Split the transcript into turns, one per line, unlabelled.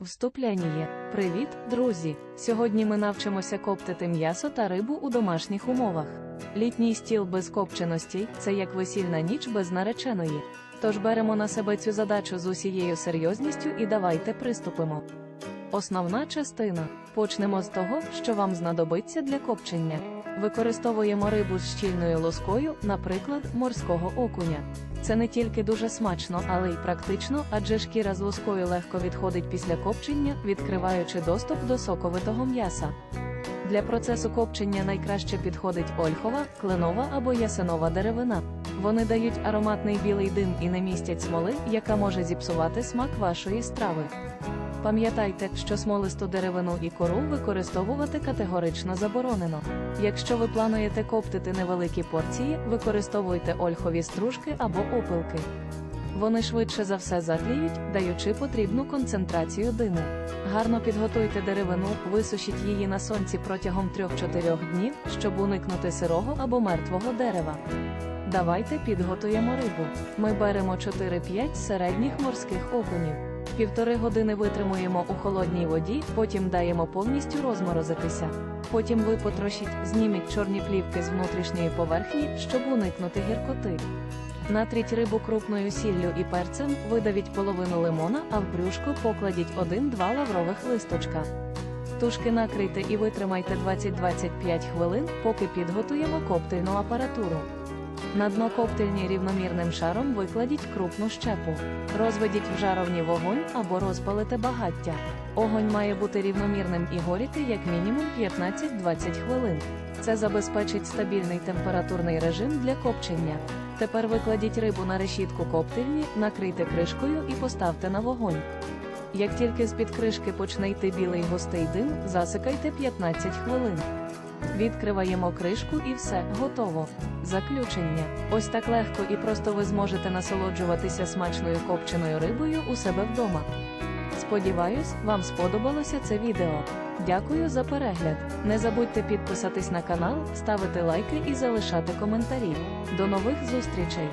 Вступлення. Привіт, друзі! Сьогодні ми навчимося коптити м'ясо та рибу у домашніх умовах. Літній стіл без копченостей це як весільна ніч без нареченої. Тож беремо на себе цю задачу з усією серйозністю і давайте приступимо. Основна частина. Почнемо з того, що вам знадобиться для копчення. Використовуємо рибу з щільною лоскою, наприклад, морського окуня. Це не тільки дуже смачно, але й практично, адже шкіра з лоскою легко відходить після копчення, відкриваючи доступ до соковитого м'яса. Для процесу копчення найкраще підходить ольхова, кленова або ясенова деревина. Вони дають ароматний білий дим і не містять смоли, яка може зіпсувати смак вашої страви. Пам'ятайте, що смолисту деревину і кору використовувати категорично заборонено. Якщо ви плануєте коптити невеликі порції, використовуйте ольхові стружки або опилки. Вони швидше за все затліють, даючи потрібну концентрацію диму. Гарно підготуйте деревину, висушіть її на сонці протягом 3-4 днів, щоб уникнути сирого або мертвого дерева. Давайте підготуємо рибу. Ми беремо 4-5 середніх морських окунів. Півтори години витримуємо у холодній воді, потім даємо повністю розморозитися. Потім ви потрошіть, зніміть чорні плівки з внутрішньої поверхні, щоб уникнути гіркоти. Натріть рибу крупною сіллю і перцем, видавіть половину лимона, а в брюшку покладіть 1-2 лаврових листочка. Тушки накрийте і витримайте 20-25 хвилин, поки підготуємо коптильну апаратуру. На дно коптильні рівномірним шаром викладіть крупну щепу. Розведіть в жаровні вогонь або розпалите багаття. Огонь має бути рівномірним і горіти як мінімум 15-20 хвилин. Це забезпечить стабільний температурний режим для копчення. Тепер викладіть рибу на решітку коптильні, накрийте кришкою і поставте на вогонь. Як тільки з-під кришки почне йти білий густий дим, засикайте 15 хвилин. Відкриваємо кришку і все, готово. Заключення. Ось так легко і просто ви зможете насолоджуватися смачною копченою рибою у себе вдома. Сподіваюсь, вам сподобалося це відео. Дякую за перегляд. Не забудьте підписатись на канал, ставити лайки і залишати коментарі. До нових зустрічей!